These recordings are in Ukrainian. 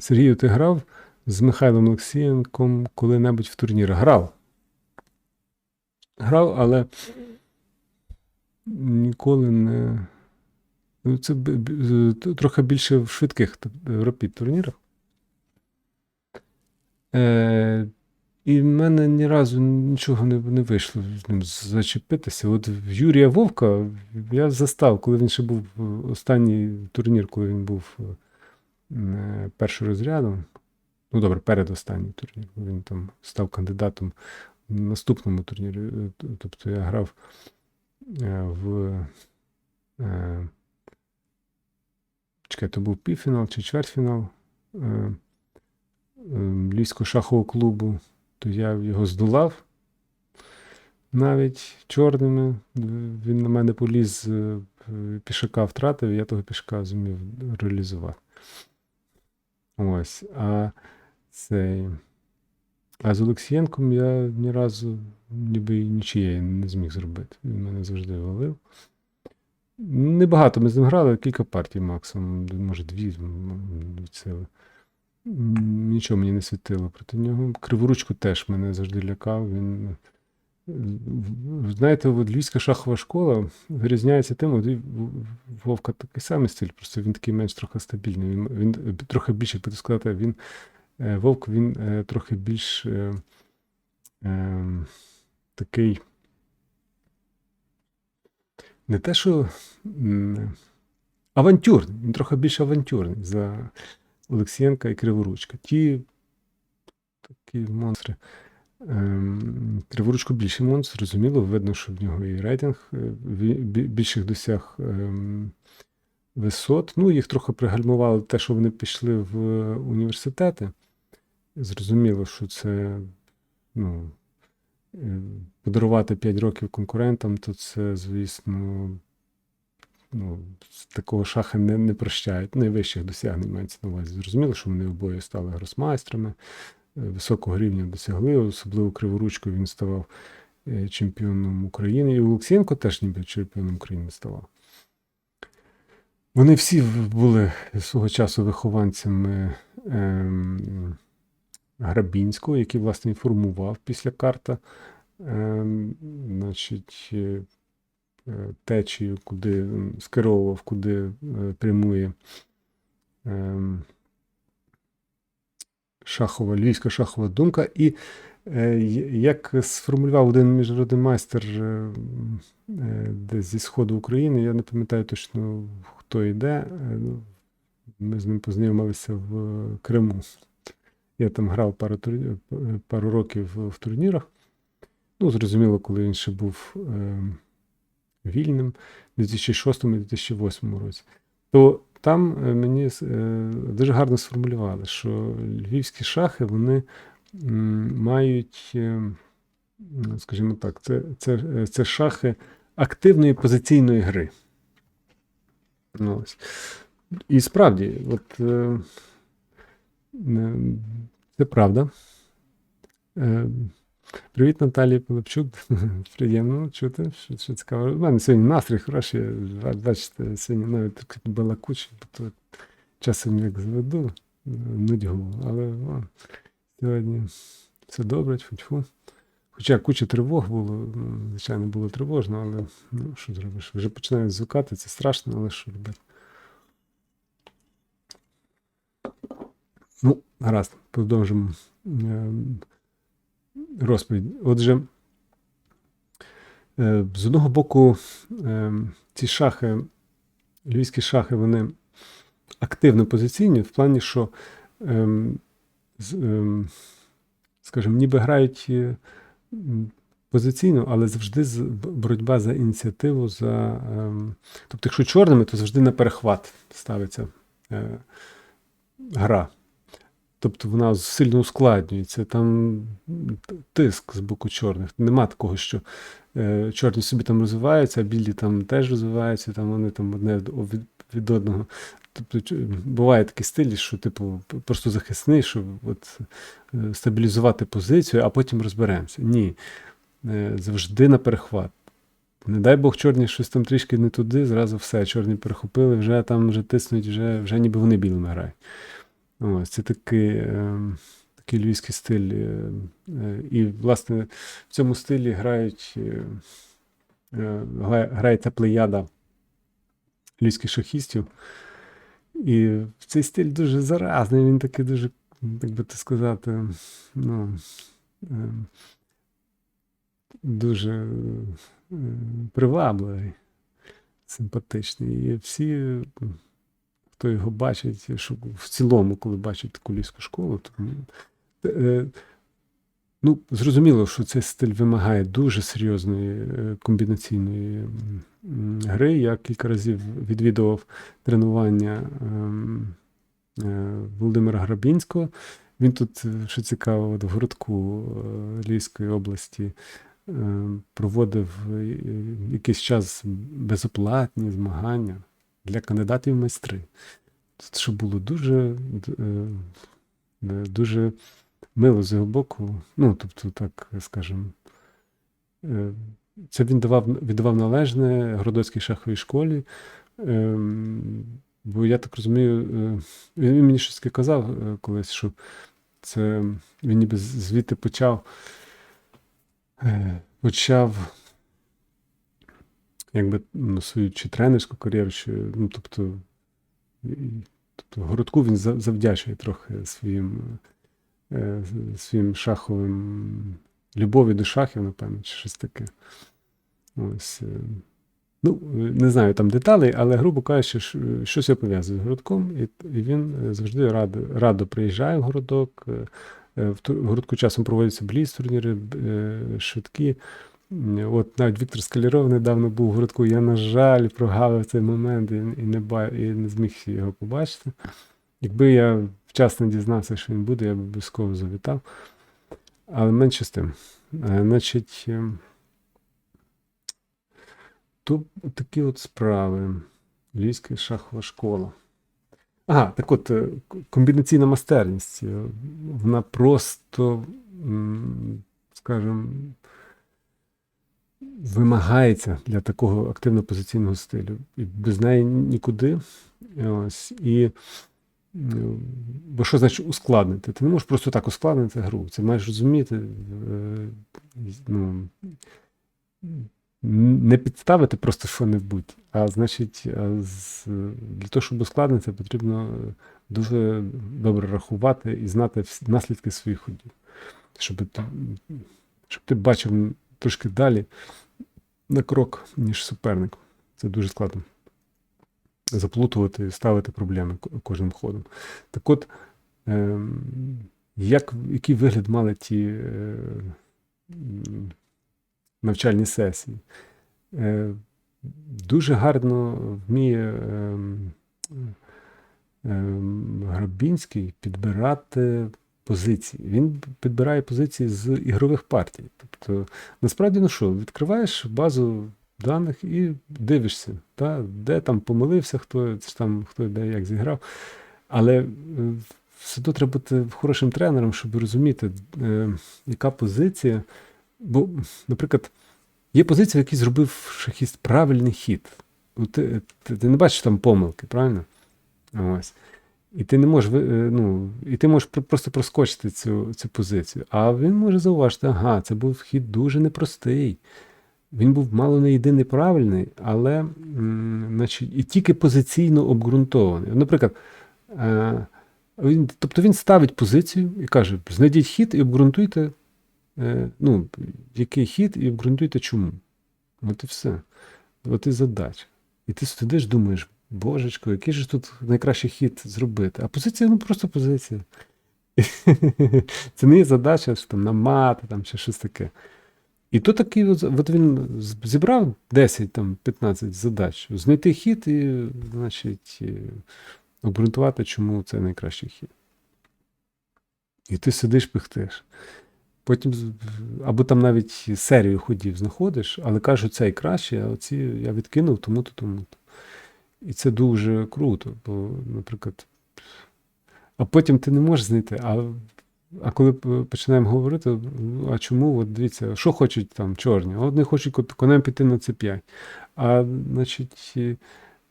Сергію, ти грав з Михайлом Олексієнком коли-небудь в турнірах? Грав. Грав, але ніколи не. Ну, Це трохи більше в швидких т- ропіт турнірах. Е, і в мене ні разу нічого не, не вийшло з ним зачепитися. От Юрія Вовка я застав, коли він ще був е, останній турнір, коли він був е, першим розрядом. Ну, добре, передостанній турнір. Він там став кандидатом в наступному турнірі. Е, Тобто я грав е, в. Чекай, то був півфінал чи чвертьфінал е, е, Львівського шахового клубу, то я його здолав навіть чорними. Він на мене поліз, пішака втратив, я того пішака зумів реалізувати. Ось. А цей. А з Олексієнком я ні разу ніби нічиєї не зміг зробити. Він мене завжди валив. Небагато ми з ним грали, кілька партій максимум, може дві. М, Нічого мені не світило проти нього. Криворучку теж мене завжди лякав. Він, знаєте, от Львівська шахова школа вирізняється тим, от Вовка такий самий стиль, просто він такий менш трохи стабільний. Він, він е, трохи більше, як би сказати, він, е, Вовк він е, трохи більш е, е, такий. Не те, що авантюрний, він трохи більш авантюрний за Олексієнка і Криворучка. Ті такі монстри. Ем, Криворучко більший монстр, зрозуміло, видно, що в нього і рейтинг е, більших досяг ем, висот. Ну, їх трохи пригальмувало те, що вони пішли в університети. Зрозуміло, що це ну, е, подарувати 5 років конкурентам, то це, звісно, ну, такого шаха не, не прощають. Найвищих досягнень мається на увазі. Зрозуміло, що вони обоє стали гросмайстрами, е, високого рівня досягли, особливо криворучкою він ставав е, чемпіоном України. І Олексієнко теж ніби чемпіоном України ставав. Вони всі були свого часу вихованцями ем, Грабінського, який, власне, формував після карта ем, значить, е, е, течію, куди скеровував, куди прямує ем, шахова, львівська шахова думка. І е, як сформулював один міжнародний майстер е, е, десь зі Сходу України, я не пам'ятаю точно, хто йде. ну, Ми з ним познайомилися в Криму. Я там грав пару, турні- пару років в турнірах. Ну, зрозуміло, коли він ще був е, вільним у 2006-2008 році. То там е, мені е, дуже гарно сформулювали, що львівські шахи вони мають, е, скажімо так, це, це, це шахи активної позиційної гри. Ну, ось. І справді, от, це правда. Привіт, Наталія Пилипчук. Приємно чути, що, що цікаво. У мене сьогодні настрій хороший. Бачите, сьогодні навіть так балакучий, бо то часом як заведу е, нудьгу. Але о, сьогодні все добре, тьфу-тьфу. Хоча куча тривог було, звичайно, було тривожно, але ну, що зробиш? Вже починають звикати, це страшно, але що робити. Ну, гаразд, продовжимо е, розповідь. Отже, е, з одного боку, е, ці шахи, львівські шахи, вони активно позиційні, в плані, що, ем, скажімо, ніби грають е, позиційно, але завжди боротьба за ініціативу. За, тобто, якщо чорними, то завжди на перехват ставиться е, гра. Тобто вона сильно ускладнюється. Там тиск з боку чорних. Нема такого, що е, чорні собі там розвиваються, а білі там теж розвиваються, там вони там одне від, від одного. Тобто буває такі стилі, що, типу, просто захисний, щоб от, е, стабілізувати позицію, а потім розберемося. Ні. Е, завжди на перехват. Не дай Бог, чорні щось там трішки не туди, зразу все. Чорні перехопили, вже там вже тиснуть, вже, вже ніби вони білими грають. Ось, це такий, е, такий львівський стиль. е, е, І, власне, в цьому стилі грають, е, е, гра- грає ця плеяда львівських шахістів. І цей стиль дуже заразний, він такий дуже, як би так сказати, ну, е, дуже привабливий, симпатичний. І всі, хто його бачить, що в цілому, коли бачать таку львівську школу, то е, ну, зрозуміло, що цей стиль вимагає дуже серйозної е, комбінаційної гри. Я кілька разів відвідував тренування ем, е, Володимира Грабінського. Він тут, що цікаво, от в городку Львівської області е, проводив якийсь час безоплатні змагання для кандидатів майстри. Що було дуже, е, дуже мило з його боку. Ну, тобто, так скажемо, е, це він давав, віддавав належне Городоцькій шаховій школі. Ем, Бо я так розумію, е, він мені щось казав колись, що це він ніби звідти почав, почав якби ну, свою чи тренерську кар'єру, чи, ну, тобто, тобто городку він за- завдячує трохи своїм, е, своїм шаховим любові до шахів, напевно, чи щось таке. Ось. е, Ну, не знаю там деталей, але, грубо кажучи, щось я пов'язую з городком, і, він е, завжди радо, радо приїжджає в городок. В городку часом проводяться бліц турніри, швидкі. От навіть Віктор Скаляров недавно був в городку. Я, на жаль, прогавив цей момент і, не, і не зміг його побачити. Якби я вчасно дізнався, що він буде, я б обов'язково завітав. Але менше з тим. Е, Значить, ем, то такі от справи. Львівська шахова школа. Ага, так от, е, комбінаційна майстерність. е, Вона просто, скажімо, вимагається для такого активно-позиційного стилю. І без неї нікуди. Ось. І, бо що значить ускладнити? Ти не можеш просто так ускладнити гру. Це маєш розуміти. е, Ну, не підставити просто що-небудь, а значить, з, для того, щоб ускладнити, потрібно дуже добре рахувати і знати наслідки своїх ходів. Щоб ти, щоб ти бачив трошки далі на крок, ніж суперник. Це дуже складно. Заплутувати і ставити проблеми кожним ходом. Так от, ем, як, який вигляд мали ті е, навчальні сесії? Е, дуже гарно вміє ем, ем, Грабінський підбирати позиції. Він підбирає позиції з ігрових партій. Тобто, насправді, ну що, відкриваєш базу даних і дивишся, та, де там помилився, хто, там, хто де як зіграв. Але е, все одно треба бути хорошим тренером, щоб розуміти, е, яка позиція. Бо, наприклад, є позиція, в якій зробив шахіст правильний хід. Ну, Ти, ти, ти не бачиш там помилки, правильно? Ось. І ти не можеш, е, ну, і ти можеш просто проскочити цю, цю позицію. А він може зауважити, ага, це був хід дуже непростий. Він був мало не єдиний правильний, але значить, і тільки позиційно обґрунтований. Наприклад, е, він, тобто він ставить позицію і каже: знайдіть хід і обґрунтуйте, е, ну, який хід, і обґрунтуйте чому. От і все. От і задача. І ти сидиш, думаєш, божечко, який же тут найкращий хід зробити? А позиція ну просто позиція. Це не є задача, що там на мати там, чи щось таке. І то такий, от, він зібрав 10 там, 15 задач, знайти хід і, значить, обґрунтувати, чому це найкращий хід. І ти сидиш, пихтиш. Потім або там навіть серію ходів знаходиш, але кажуть, цей кращий, а оці я відкинув тому-то, тому-то. І це дуже круто, бо, наприклад, а потім ти не можеш знайти. А, а коли починаємо говорити, ну, а чому, от дивіться, що хочуть там чорні? Одні хочуть конем піти на c5. А значить,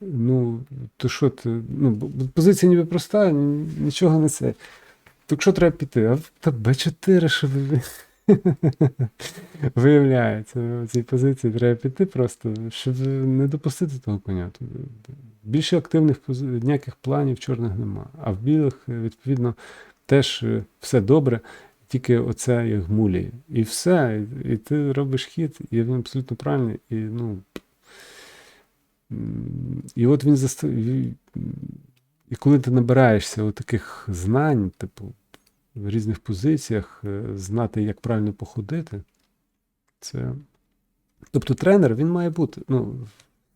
Ну, то що ти? Ну, позиція ніби проста, нічого не це. Так що треба піти? А та Б4, що ви. Виявляється, в цій позиції треба піти просто, щоб не допустити того коня. Більше активних ніяких планів чорних нема. А в білих, відповідно, теж е, все добре, тільки оце їх гмулює. І все. І, ти робиш хід, і він абсолютно правильний. І, ну, і от він заст... і, коли ти набираєшся таких знань, типу, в різних позиціях, е, знати, як правильно походити, це. Тобто тренер він має бути ну,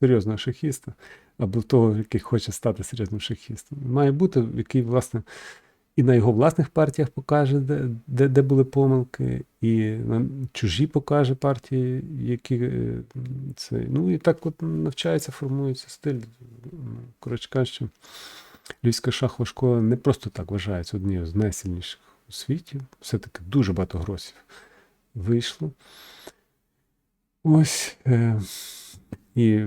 серйозного шахіста, або того, який хоче стати серйозним шахістом. Має бути, який, власне, і на його власних партіях покаже, де, де, де були помилки, і на чужі покаже партії, які е, це. Ну і так от навчається, формується стиль. Коротше кажучи, Львівська шахова школа не просто так вважається однією з найсильніших у світі. Все-таки дуже багато гросів вийшло. Ось. Е, і,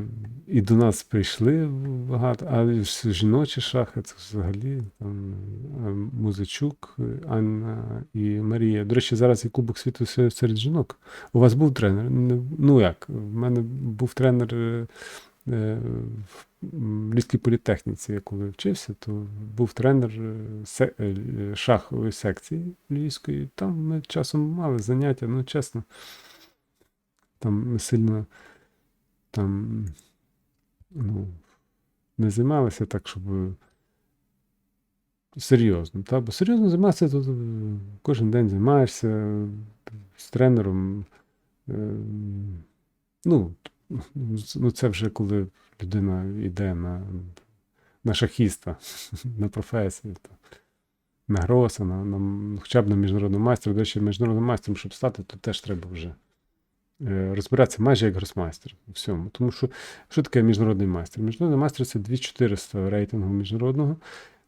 і до нас прийшли багато, а жіночі шахи це взагалі там, е, Музичук, Анна і Марія. До речі, зараз і Кубок світу серед жінок. У вас був тренер? Ну як? В мене був тренер е, в м, Львівській політехніці, я коли вчився, то був тренер е, е, шахової секції львівської. Там ми часом мали заняття, ну чесно, там ми сильно там ну, не займалися так, щоб серйозно. Та? Бо серйозно займатися, е, кожен день займаєшся е, з тренером. е, Ну, ну, це вже коли людина йде на, на шахіста, на професію, на гроса, на, на, хоча б на міжнародного майстра. До речі, міжнародним майстром, щоб стати, то теж треба вже е, розбиратися майже як гросмайстер у всьому. Тому що що таке міжнародний майстер? Міжнародний майстер це 2400 рейтингу міжнародного.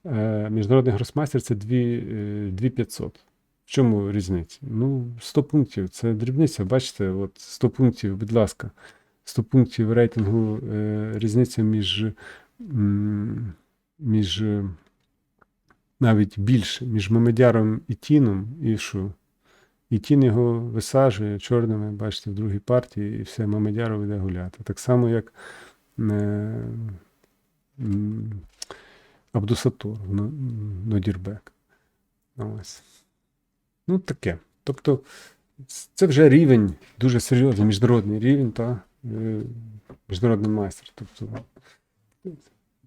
Е, Міжнародний гросмайстер це 2, е, 2500. В чому різниця? Ну, 100 пунктів це дрібниця. Бачите, от 100 пунктів, будь ласка, 100 пунктів рейтингу е, різниця між, між е, навіть більше, між Мамедяром і Тіном, і що? І Тін його висаджує чорними, бачите, в другій партії, і все, Мамедяров йде гуляти. Так само, як е, Абдусатур, Но- Нодірбек. Ось. Ну, таке. Тобто, це вже рівень, дуже серйозний міжнародний рівень, та е, міжнародний майстер. Тобто,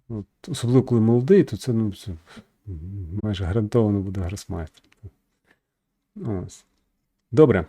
от, особливо коли молодий, то це, ну, це майже гарантовано буде гросмайстер. Ось. Добре.